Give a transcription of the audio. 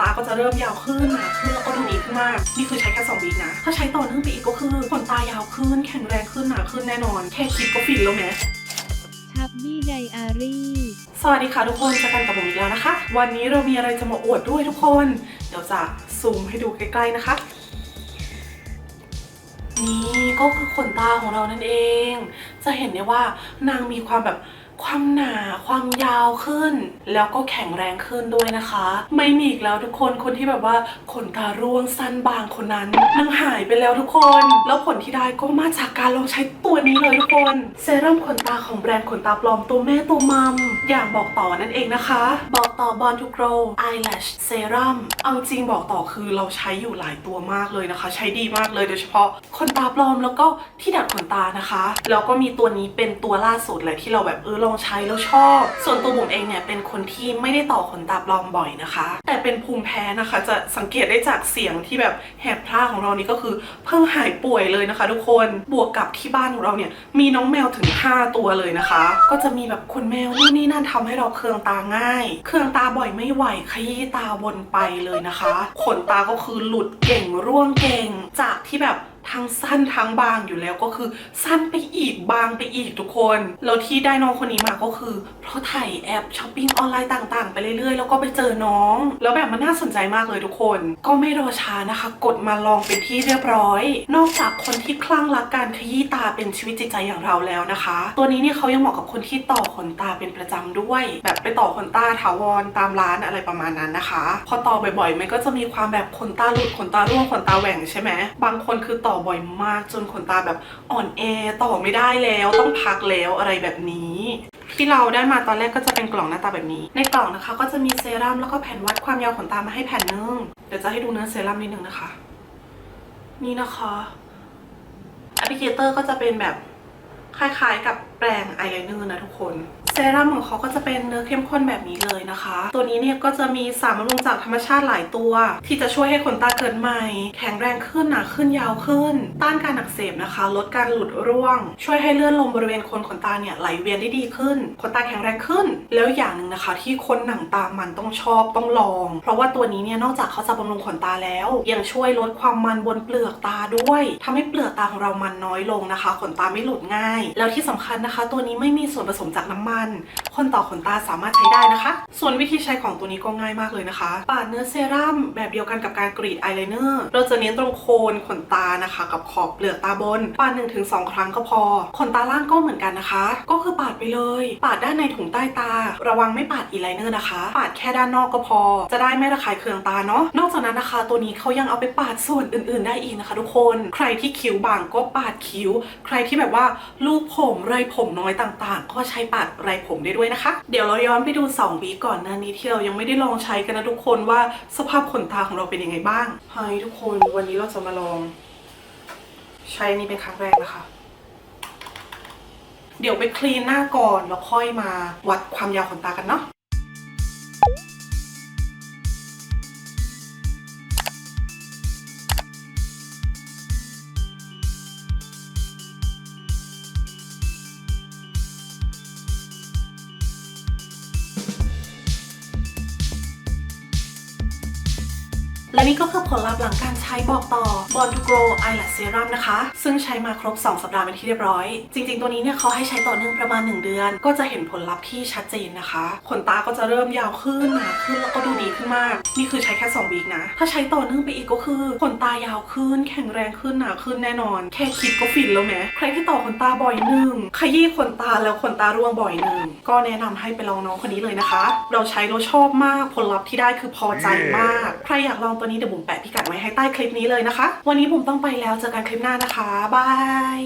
ตาก็จะเริ่มยาวขึ้นหนาขึ้นแล้วก็ดูดีขึ้นมากนี่คือใช้แค่2วีคนะถ้าใช้ต่อเนื่องไปอีกก็คือขนตายาวขึ้น แข็งแรงขึ้นหนาขึ้นแน่นอน แค่คิดก็ฟินแล้วแม้ทับบี้ไดอารี่สวัสดีค่ะทุกคนเจอกันกับผมอีกแล้วนะคะ วันนี้เรามีอะไรจะมาอวดด้วยทุกคน เดี๋ยวจะซูมให้ดูใกล้ๆนะคะนี่ก็คือขนตาของเรานั่นเอง จะเห็นได้ว่านางมีความแบบ ความหนาความยาวขึ้น แล้วก็แข็งแรงขึ้นด้วยนะคะ ไม่มีอีกแล้วทุกคนคนที่แบบว่าขนตาร่วงสั้นบางคนนั้นนางหายไปแล้วทุกคน แล้วผลที่ได้ก็มาจากการลองใช้ตัวนี้เลยทุกคนเซรั่มขนตาของแบรนด์ขนตาปลอมตัวแม่ตัวมัมอย่างบอกต่อนั่นเองนะคะ บอกต่อ Born to Grow Eyelash Serum เอาจริงบอกต่อคือเราใช้อยู่หลายตัวมากเลยนะคะ ใช้ดีมากเลยโดยเฉพาะขนตาปลอมแล้วก็ที่ดัดขนตานะคะแล้วก็มีตัวนี้เป็นตัวล่าสุดเลยที่เราแบบเออองใช้แล้วชอบ ส่วนตัวบุ๋มเองเนี่ยเป็นคนที่ไม่ได้ต่อขนตาปลอมบ่อยนะคะ แต่เป็นภูมิแพ้นะคะ จะสังเกตได้จากเสียงที่แบบแหบพร่าของเรานี่ก็คือเพิ่งหายป่วยเลยนะคะ ทุกคนบวกกับที่บ้านของเราเนี่ยมีน้องแมวถึง 5 ตัวเลยนะคะ ก็จะมีแบบคุณแมวนู่นนี่นั่นทำให้เราเคืองตาง่าย เคืองตาบ่อยไม่ไหวขยี้ตาวนไปเลยนะคะ ขนตาก็คือหลุดเก่งร่วงเก่งจากที่แบบ ทั้งสั้นทั้งบางอยู่แล้วก็คือสั้นไปอีกบางไปอีกทุกคน แล้วที่ได้น้องคนนี้มาก็คือ เพราะถ่ายแอปช้อปปิ้งออนไลน์ต่างๆ ไปเรื่อยๆ แล้วก็ไปเจอน้อง แล้วแบบมันน่าสนใจมากเลยทุกคน ก็ไม่รอช้านะคะ กดมาลองเป็นที่เรียบร้อย นอกจากคนที่คลั่งรักการขยี้ตาเป็นชีวิตจิตใจอย่างเราแล้วนะคะ ตัวนี้เนี่ยเขายังเหมาะกับคนที่ต่อขนตาเป็นประจำด้วย แบบไปต่อขนตาถาวรตามร้านอะไรประมาณนั้นนะคะ พอต่อบ่อยๆมันก็จะมีความแบบขนตาหลุดขนตาร่วงขนตาแหว่งใช่ไหมบางคนคือต่อบ่อยมากจนขนตาแบบอ่อนแอต่อไม่ได้แล้วต้องพักแล้วอะไรแบบนี้ ที่เราได้มาตอนแรกก็จะเป็นกล่องหน้าตาแบบนี้ ในกล่องนะคะก็จะมีเซรั่มแล้วก็แผ่นวัดความยาวขนตามาให้แผ่นนึงเดี๋ยวจะให้ดูเนื้อเซรั่มนิดนึงนะคะ นี่นะคะแอปพลิเคเตอร์ก็จะเป็นแบบคล้ายๆกับแปรงอายไลเนอร์นะทุกคน ซรั่มของเขาก็จะเป็นเนื้อเข้มข้นแบบนี้เลยนะคะ ตัวนี้เนี่ยก็จะมีสารบำรุงจากธรรมชาติหลายตัว ที่จะช่วยให้ขนตาเกิดใหม่ แข็งแรงขึ้นหนาขึ้นยาวขึ้น ต้านการอักเสบนะคะ ลดการหลุดร่วง ช่วยให้เลื่อนลมบริเวณคนขนตาเนี่ยไหลเวียนได้ดีขึ้น ขนตาแข็งแรงขึ้น แล้วอย่างหนึ่งนะคะ ที่คนหนังตามันต้องชอบต้องลอง เพราะว่าตัวนี้เนี่ยนอกจากเขาจะบำรุงขนตาแล้ว ยังช่วยลดความมันบนเปลือกตาด้วยทำให้เปลือกตาของเรามันน้อยลงนะคะ ขนตาไม่หลุดง่าย แล้วที่สำคัญนะคะ ตัวนี้ไม่มีส่วนผสมจากน้ำมันคนต่อขนตาสามารถใช้ได้นะคะ ส่วนวิธีใช้ของตัวนี้ก็ง่ายมากเลยนะคะ ปาดเนื้อเซรั่มแบบเดียวกันกับการกรีดอายไลเนอร์เราจะเน้นตรงโคนขนตานะคะ กับขอบเปลือกตาบน ปาด1-2ถึงสครั้งก็พอ ขนตาล่างก็เหมือนกันนะคะ ก็คือปาดไปเลย ปาดด้านในถุงใต้ตา ระวังไม่ปาดอีไลเนอร์นะคะ ปาดแค่ด้านนอกก็พอ จะได้ไม่ระคายเคืองตาเนาะนอกจากนั้นนะคะ ตัวนี้เขายังเอาไปปาดส่วนอื่น ๆ ได้อีกนะคะ ทุกคนใครที่คิ้วบางก็ปาดคิ้ว ใครที่แบบว่าลูกผมไรผมน้อยต่างๆ ก็ใช้ปาดไรผมได้ด้วยนะคะ เดี๋ยวเราย้อนไปดู2วีก่อนหน้านี้ที่เรายังไม่ได้ลองใช้กันนะทุกคนว่าสภาพขนตาของเราเป็นยังไงบ้างไฮทุกคนวันนี้เราจะมาลอง ใช้นนี้เป็นครั้งแรกนะคะเดี๋ยวไปคลีนหน้าก่อนแล้วค่อยมาวัดความยาวขนตากันเนาะ และนี่ก็คือผลลัพธ์หลังการใช้บอกต่อ Born to Grow Eyelash Serum นะคะ ซึ่งใช้มาครบ 2 สัปดาห์เป็นที่เรียบร้อย จริง ๆ ตัวนี้เนี่ยเขาให้ใช้ต่อเนื่องประมาณ 1 เดือน ก็จะเห็นผลลัพธ์ที่ชัดเจนนะคะ ขนตาก็จะเริ่มยาวขึ้นหนาขึ้นแล้วก็ดูดีขึ้นมาก นี่คือใช้แค่2วีคนะ ถ้าใช้ต่อเนื่องไปอีกก็คือขนตายาวขึ้น แข็งแรงขึ้นหนาขึ้นแน่นอน แค่คิดก็ฟินแล้วแหมใครที่ต่อขนตาบ่อยหนึ่งขยี้ขนตาแล้วขนตาร่วงบ่อยหนึ่งก็แนะนำให้ไปลองน้องคนนี้เลยนะคะ เราใช้เราชอบมากผลลัพธ์ที่ได้คือพอใจมาก ใครอยากลองตัวนี้เดี๋ยวบุ๋มแปะพิกัดไว้ให้ใต้คลิปนี้เลยนะคะ วันนี้บุ๋มต้องไปแล้วเจอกันคลิปหน้านะคะบาย